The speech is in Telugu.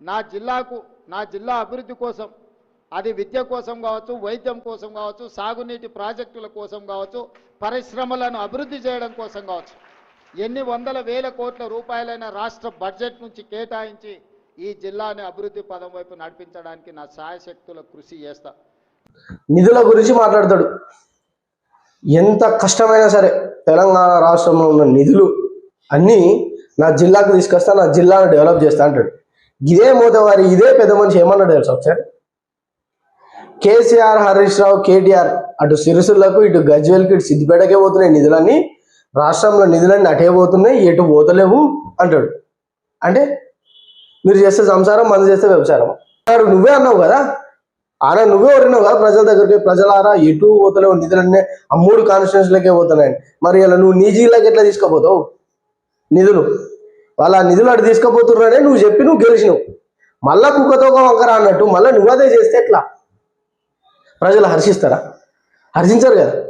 నా జిల్లాకు నా జిల్లా అభివృద్ధి కోసం అది విద్య కోసం కావచ్చు వైద్యం కోసం కావచ్చు సాగునీటి ప్రాజెక్టుల కోసం కావచ్చు పరిశ్రమలను అభివృద్ధి చేయడం కోసం కావచ్చు. ఎన్ని వందల వేల కోట్ల రూపాయలైన రాష్ట్ర బడ్జెట్ నుంచి కేటాయించి ఈ జిల్లాని అభివృద్ధి పదం వైపు నడిపించడానికి నా సాయశక్తుల కృషి చేస్తా. నిధుల గురించి మాట్లాడతాడు. ఎంత కష్టమైనా సరే తెలంగాణ రాష్ట్రంలో ఉన్న నిధులు అన్నీ నా జిల్లాకు తీసుకొస్తా నా జిల్లాను డెవలప్ చేస్తా అంటాడు. ఇదే మోతవారి ఇదే పెద్ద మనిషి ఏమన్నాడు తెలుసా ఒకసారి? కేసీఆర్ హరీష్ రావు కేటీఆర్ అటు సిరిసిల్లకు ఇటు గజ్వేల్కి ఇటు సిద్దిపేటకే పోతున్నాయి నిధులన్నీ రాష్ట్రంలో నిధులన్నీ అటే పోతున్నాయి ఎటు పోతలేవు అంటాడు. అంటే మీరు చేస్తే సంసారం మంది చేస్తే వ్యవసాయం అన్నాడు నువ్వే అన్నావు కదా? ఆయన నువ్వే ఓడినావు కదా ప్రజల దగ్గరికి ప్రజలారా ఎటు పోతలేవు నిధులన్నీ? ఆ మూడు కాన్స్టిట్యూన్స్లకే పోతున్నాయని మరి ఇలా నువ్వు నీ ఎట్లా తీసుకుపోతావు? నిధులు. వాళ్ళ నిధులు అటు తీసుకుపోతున్నారనే నువ్వు చెప్పి నువ్వు గెలిచినావు. మళ్ళా కుక్కతో ఒక వంకర అన్నట్టు మళ్ళీ నువ్వు అదే చేస్తే ఎట్లా? ప్రజలు హర్షిస్తారా? హర్షించరు కదా?